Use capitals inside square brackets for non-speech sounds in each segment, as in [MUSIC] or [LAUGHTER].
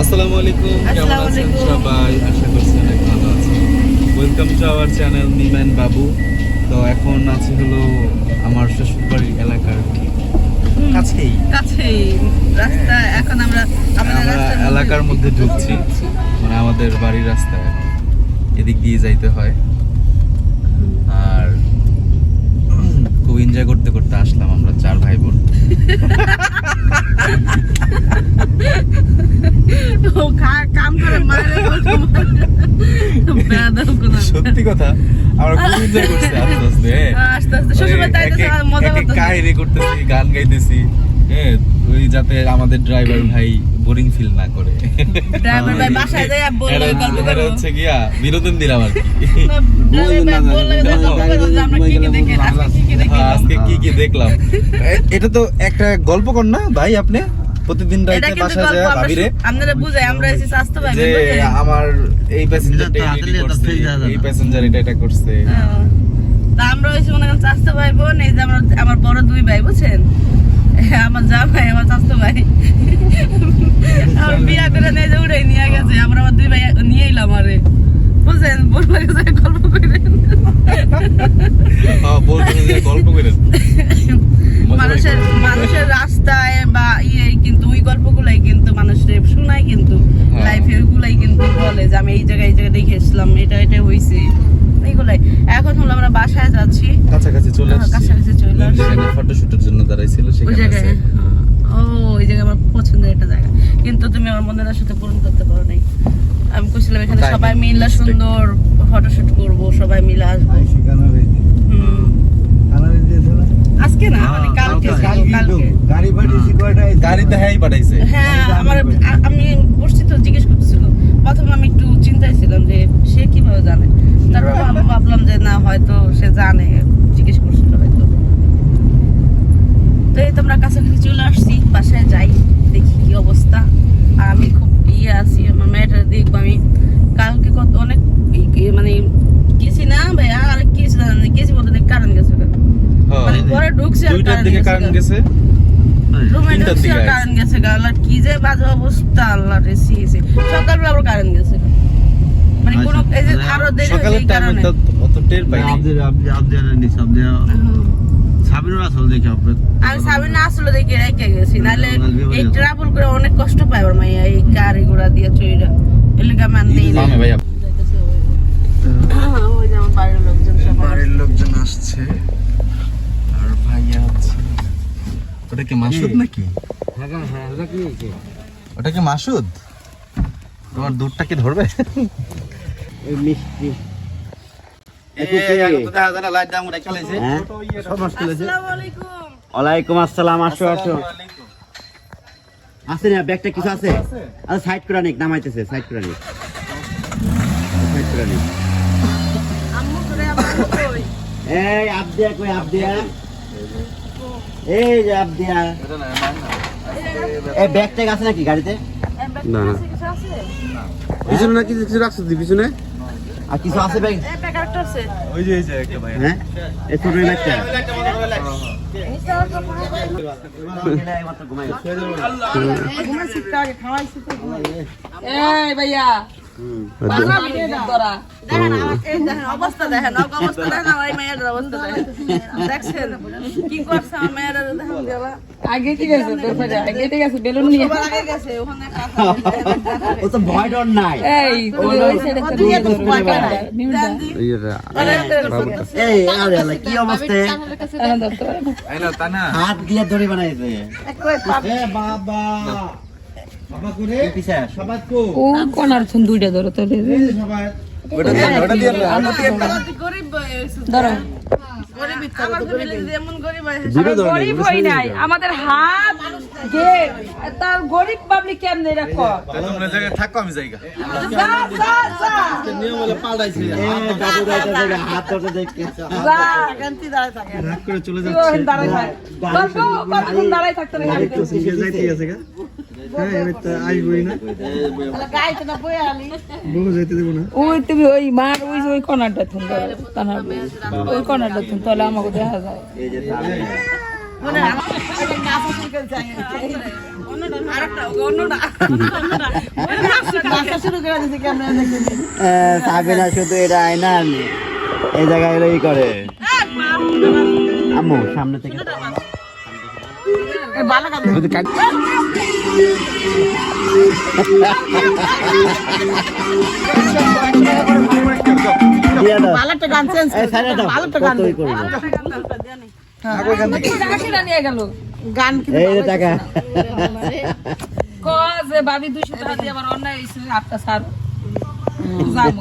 আসসালামু আলাইকুম কেমন আসসালামু আছেন সবাই? আশা করছি অনেক ভালো আছেন। Welcome to our channel Niman Babu তো এখন আছে হলো আমার এলাকার কাছেই। কাছেই। রাস্তা এখন আমরা আমাদের এলাকার মধ্যে ঢুকছি। মানে আমাদের বাড়ির রাস্তায়। এদিক দিয়ে যাইতে হয়। আর খুব এনজয় করতে করতে আসলাম আমরা চার ভাই বোন সত্যি কথা আমরা খুব এনজয় করছি আস্তে আস্তে। আস্তে আস্তে মজা করতেছি গান গাইতেছি। হ্যাঁ ওই যাতে আমাদের ড্রাইভার ভাই বোরিং ফিল না করে। ড্রাইভার ভাই [LAUGHS] বাসায় বললে এটা- গল্প করব। হচ্ছে গিয়া বিনোদন দিলাম আর কি। [LAUGHS] আজকে হ্যাঁ, আজকে কি কি দেখলাম। এটা তো একটা গল্প কর না ভাই আপনি? প্রতিদিন রাইতে গল্প যায় ভাবিরে। আপনারা বুঝাই আমরা এসে স্বাস্থ্য ভাই যে আমার এই প্যাসেঞ্জার এটা তো হাতের এটা ফেল যায় এই প্যাসেঞ্জার এটা এটা করছে। তা আমরা হয়েছি মনে করেন চাস্তো ভাই বোন এই যে আমার আমার বড় দুই ভাই বুঝছেন? আমার যা ভাই আমার চাস্তো ভাই। আমার বিয়া করে নিয়ে যে উড়ে নিয়ে গেছে আমরা আমার দুই ভাই নিয়ে এলাম আরে। বুঝছেন? বলল যে গল্প করে হ্যাঁ গল্প মানুষের মানুষের রাস্তায় বা ইয়ে কিন্তু ওই গল্পগুলাই কিন্তু মানুষের শোনায় কিন্তু। হ্যাঁ। লাইফের গুলাই কিন্তু বলে যে আমি এই জায়গায় এই জায়গায় দেখে এসলাম এটা এটা হয়েছে এইগুলাই এখন হলো আমরা বাসায় যাচ্ছি। কাছাকাছি চলে হ্যাঁ, আসছি। কাছাকাছি চলে আসছি। সেখানে ফটোশুটের জন্য দাঁড়াইছিল সেখানে আছে। ও ওই জায়গায় আমার পছন্দের একটা জায়গা। কিন্তু তুমি আমার মনের আশাতে পূরণ করতে পারো নাই। আমি কইছিলাম এখানে সবাই মিলে সুন্দর ফটোশুট করব সবাই মিলে আসব। হুম। আজকে না মানে কালকে কালকে। গাড়ি পাঠিয়েছি কয়টা গাড়িতে হ্যাঁ পাঠাইছে। হ্যাঁ আমার আ- আমি বসছি তো জিজ্ঞেস করতেছিল প্রথমে আমি একটু চিন্তায় ছিলাম যে সে কীভাবে জানে তারপর ভাব- ভাবলাম যে না হয়তো সে জানে জিজ্ঞেস করছিল হয়তো তো এই তোমরা কাছাকাছি চলে আসছি বাসায় যাই দেখি কি অবস্থা আর আমি খুব ইয়ে আছি আমার মেয়েটা দেখব আমি কালকে কত অনেক ই- ই- মানে গেছি না ভাইয়া আর গেছি না গেছি বলতে দেখ কারণ গেছে হ্যাঁ। মানে ঘরে ঢুকছি আর দুইটার দিকে কারেন্ট গেছে। তিনটার দিকে কারেন্ট গেছে গা কি যে বাজে অবস্থা আল্লাহ রে সি সি। সকালবেলা আবার কারেন্ট গেছে মানে কোনো এই যে আরও দেরি সকালের টাইমে তো অত টের পাই আপনি আপনি আপনি নিস আপনি হুম। সাবিনুর আসল দেখি আপনি আমি সাবিনা আসলে দেখে রেখে গেছি নাহলে এই ট্রাভেল করে অনেক কষ্ট পাই আমার মাইয়া এই গাড়ি ঘোড়া দিয়ে চইরা। এলাকা মান নেই। মামে ভাইয়া। ওই যে আমার বাড়ির লোকজন সব বাড়ির লোকজন আসছে আর ভাইয়া আছে ওটা কি মাসুদ নাকি? ওটা কি মাসুদ? তোমার দুধটা কি ধরবে? মিষ্টি। হ্যাঁ? আসসালামু আলাইকুম ওয়ালাইকুম আসসালাম আসো আসো। আছে না ব্যাগটা কিছু আছে? আচ্ছা সাইড করে নিক নামাইতেছে সাইড করে নিক। সাইড করে নিক। আম্মু করে আবার কই এই আবদিয়া কই আবদিয়া? এই যে আবদিয়া। এই ব্যাগ ট্যাগ আছে নাকি গাড়িতে? না না। কিছু আছে পিছনে নাকি কিছু রাখছো তুই পিছনে? আর কিছু আছে ব্যাগ এই প্যাকেটটা আছে। ওই যে এই যে একটা ভাইয়া হ্যাঁ? এই ছোট ভাইয়া এই অবস্থা দেখেন অবস্থা দেখেন আমার মেয়েটার অবস্থা দেখেন। দেখছেন? কি করছে আমার মেয়েটা দেখেন আগে ঠিক আছে আগে ঠিক আছে বেলুন নিয়ে? আগে গেছে ওখানে ও তো ভয় ডর নাই। এই ওই সাইডে এই আরে আল্লাহ, কি অবস্থা? হাত দিয়ে দড়ি বানাইছে। বাবা। ও কোনার দুইটা ধরো। অতি গরিব হয়েছে। ধরো। গরিব আমার family যেমন গরিব হয়েছে, আমরা গরিব হই নাই। আমাদের হাত তার গরিব পাবলিক কেমনে রাখো তাহলে তোমরা জায়গায় থাকো আমি জায়গা। যা যা যা। নিয়ম হলো পাল্টাইছে। এ দাদু দাদু হাত ধরে দেখতে যা। শান্তি দাঁড়ায় থাকে। রাগ করে চলে তুই ওখানে দাঁড়াই থাক? দাঁড়াই থাকতে না। ওই তুমি ওই মার ওই ওই কর্নারটা থুন ওই কর্নারটা থুন তাহলে আমাকে দেখা যায়। সাবিনা শুধু এটা আয়না এই জায়গায় করে। আম্মু সামনে থেকে। গান টাকা এই যে টাকা। ক যে ভাবি দুইশো টাকা দিয়ে আবার অন্যায় হয়েছে আপনার স্যার যাব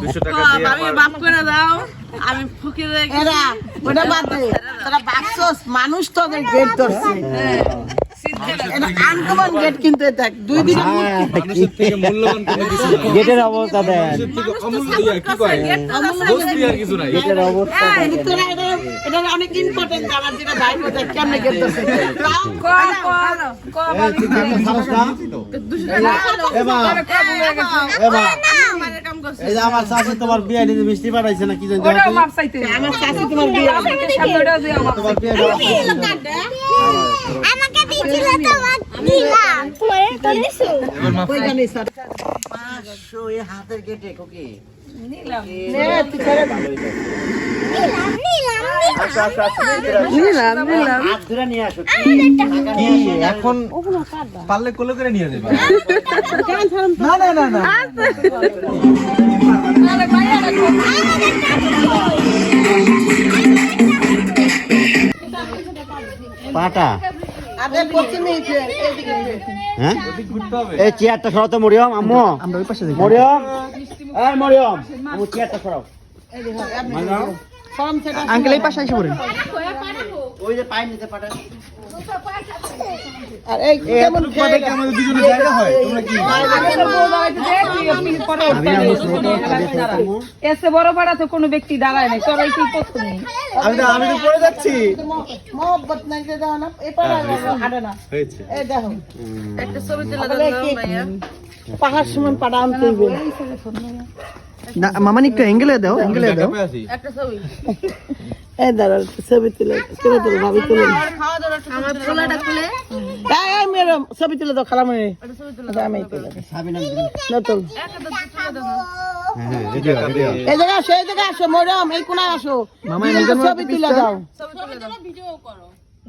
আমি বাপ করে দাও আমি ফুকির এরা ওটা বাদ দে। তোরা বাক্সস মানুষ তো গেট ধরছে আনকমন গেট কিন্তু দেখ দুই দিন মানুষের থেকে মূল্যবান কোনো কিছু নাই। গেটের অবস্থা দেন অমূল্য কি কয়? বস্তি আর কিছু নাই। গেটের অবস্থা তোরা এটা এটা অনেক ইম্পর্টেন্ট আমার যেটা ভাই দেখ কেমনে গেট আমার শাশি তোমার বিয়ে দিতে মিষ্টি পাঠাইছে না কি জানি আমার শাশি তোমার বিয়ে তোমার বিয়ে এখন পারলে কোলে করে নিয়ে যাবে না না পাটা। হ্যাঁ? এই চেয়ারটা সরাও তো মরিয়ম আম্মু। আমরা ওই পাশে মরিয়ম। এই মরিয়ম। আম্মু চেয়ারটা সরাও। আঙ্কেল এই পাশে এসে পড়েন। ওই যে পায়ের নিচে পাটা আর এই কেমন খেয়ে গেছে? আমাদের দুজনে জায়গা হয় তোমরা কি এসে বড় পাড়া তো কোনো ব্যক্তি দাঁড়ায় নাই তোর কি প্রথমে আমি তো আমি তো পড়ে যাচ্ছি মোহব্বত নাই যে দাও না এই পাড়া হাঁটে না হয়েছে এই দেখো একটা ছবি তুলে তাহলে কি- পাহাড় সমান পাড়া আনতে হইবে মামানি একটু অ্যাঙ্গেলে দাও অ্যাঙ্গেলে দাও একটা ছবি এই দাঁড়া ছবি তুলে তুলে তুলে ভাবি তুলে আমার এই এই ছবি তুলে দাও আমি তুলে নতুন হ্যাঁ হ্যাঁ এই জায়গায় আসো এই জায়গায় আসো মরম এই কোনায় আসো। মামা, দুজনে নিজের মতো ছবি তুলে দাও।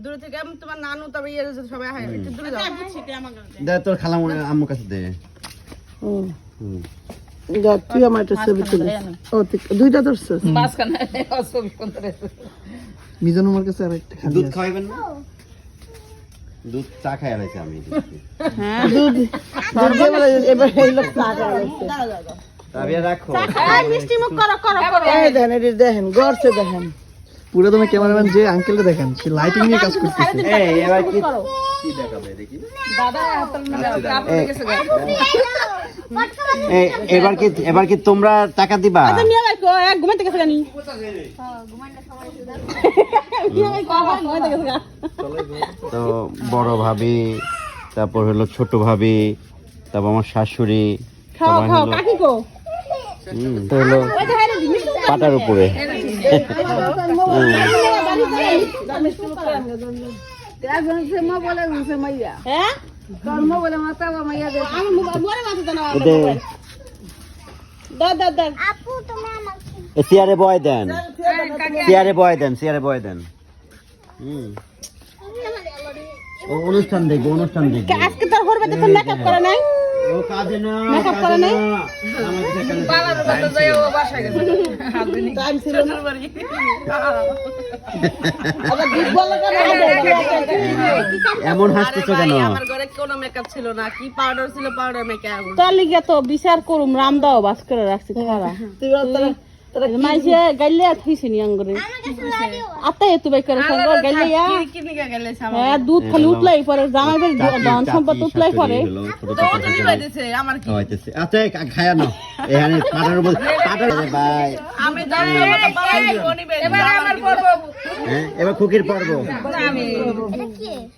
দূরে থেকে তোমার নানু তবে ইয়ে সবাই হয় দূরে যাও দে তোর খালা আম্মুর কাছে দে। হুম। হুম। তুই আমার একটা ছবি তুলে ও দুইটা ধরছিস? মিজান আমার কাছে আর একটা খালি দুধ আছে। না? দুধ চা খাই আমি। দুধ এবার এই লোক চা পুরো তুমি ক্যামেরাম্যান যে আঙ্কেলকে দেখেন সে লাইটিং নিয়ে কাজ করতেছে। এবার কি কি দেখাবে দেখি। দাদা এবার কি এবার কি তোমরা টাকা দিবা? গা। তো বড় ভাবি তারপর হলো ছোট ভাবি তারপর আমার শাশুড়ি তো হলো পাটার উপরে। হ্যাঁ? চেয়ারে বয় দেন। চেয়ারে বয় দেন, চেয়ারে বয় দেন। অনুষ্ঠান দেখব অনুষ্ঠান দেখব। আজকে তোর করবে তো মেকআপ করা নাই। ও কাজে না Makeup করে নাই? আমাকে দেখানো পালার ও বাসায় গেছে। টাইম ছিল না। আবার দুধ বলা এমন হাসতে কেন? আমার ঘরে কোনো মেকআপ ছিল না। কি পাউডার ছিল পাউডার মেকআপ তাহলে লিগে তো বিচার করুম রাম দাও বাস করে রাখছি খারা। তুই বল তোর মাইছে গাইলে থইছে নি আঙ্গুরে। আত্তা এত বাই করে সঙ্গ গাইলে ইয়া। হ্যাঁ দুধ খালি উতলাই পরে জামাই বাড়ি ধন সম্পদ উতলাই পরে। খাওয়াইতেছে এই খা- খায়া নাও। এখানে পাটার উপর পাটার ভাই হ্যাঁ এবার খুকির পর্ব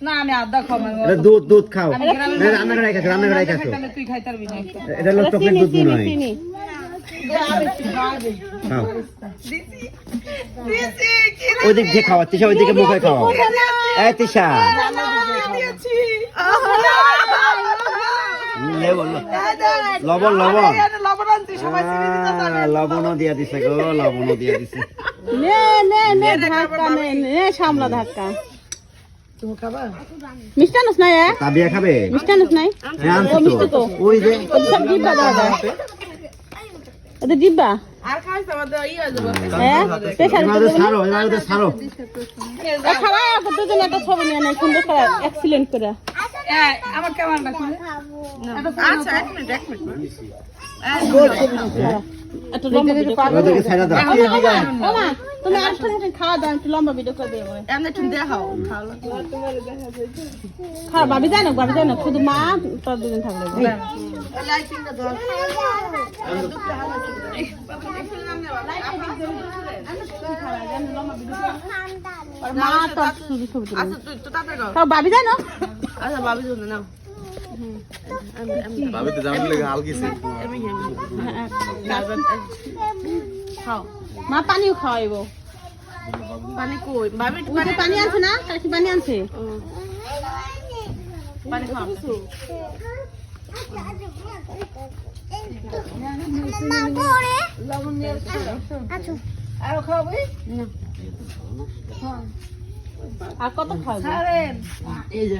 না আমি আদা খাব এটা দুধ দুধ খাও। রান্না করে রান্না করে খাচ্ছো তুই খাই না এটা হলো চকলেট দুধ খাও ওইদিক দিয়ে খাওয়া তিশা ওইদিকে মুখে খাওয়া এই তিশা লবণ লবণ লবণও দিয়া দিছে গো লবণও দিয়া দিছে ধাক্কা সামলা মিষ্টানুস নাই তাবিয়া খাবে মিষ্টানুস নাই। ওই যে সব ডিব্বা এটা ডিব্বা হ্যাঁ পেশার এবার সারো এবার সারো খাওয়া এখন দুজন একটা ছবি নিয়ে নাই সুন্দর করে এক্সিলেন্ট করে আমার কেমন লাগছে এক মিনিট এক করে ওদেরকে ছাইড়া তুমি আর একটু খাওয়া দাও একটু লম্বা ভিডিও করে দেবো খাওয়া। ভাবি জানো ভাবি জানো শুধু মা তোর দুজন থাকলে মা তোর ছবি তুলবে খাওয়া ভাবি জানো ভাবি তো জানলে হাল গেছে। খাও। মা পানিও খাওয়াইব। পানি কই? ভাবি পানি আনছে না কাকি পানি আনছে। পানি খাও। আর কত খালা এবার যা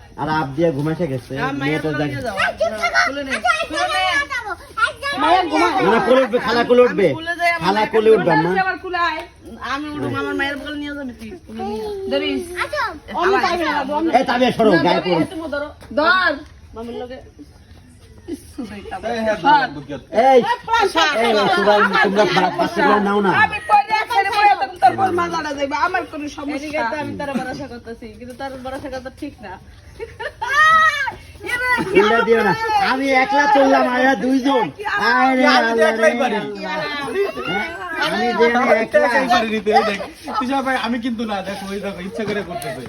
আর আপ দিয়ে ঘুমাইছে গেছে। মেয়েটা যাক মায়ের কোলে উঠবে খালা কোলে উঠবে। খালা কোলে উঠবে আমি উঠুম আমার মায়ের বলে নিয়ে যাবে তুই ধরিস। আমি এই তাবে সরো গায়ে পড়ো। ধর। মামির লগে। এই এই তোমরা তোমরা পা- পাশে নাও না। তারপর মাজাটা যাইবা আমার কোনো সমস্যা। আমি তার ভরসা করতেছি কিন্তু তার ভরসা করা ঠিক না। ইল্লা দিও না আমি একলা চললাম আয়া দুইজন। আরে আল্লাহ রে। হ্যাঁ? আমি যে একলা আমি কিন্তু না দেখো ওই দেখো ইচ্ছা করে করতেছে।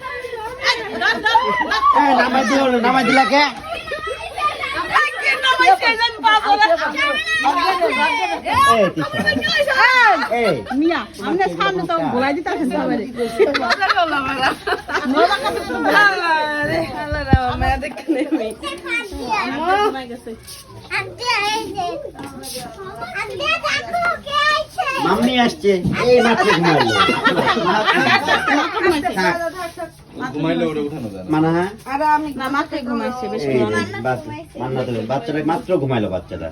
নামাই দিও নামাই দিলা কে এই তিশা এই মিয়া আমরা সামনে তো ঘোলাই দিতে আসেন সবাই মাম্মি আসছে এই মাত্র ঘুমাইলো ঘুমাইলে উঠানো যায় মানা হ্যাঁ? না ঘুমাইছে। বেশি তো বাচ্চাটা মাত্র ঘুমাইলো বাচ্চাটা।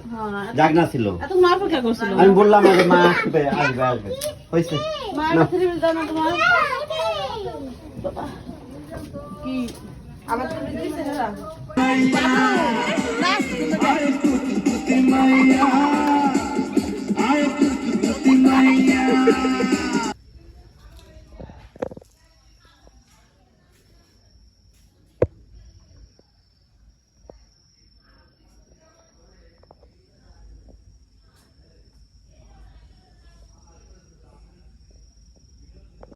জাগনা ছিল। এত অপেক্ষা করছিল। আমি বললাম আগে মা আসবে আসবে আসবে। হয়েছে মা না। দাও না তোমার? কি? আমার তো দিছে না? মাইয়া।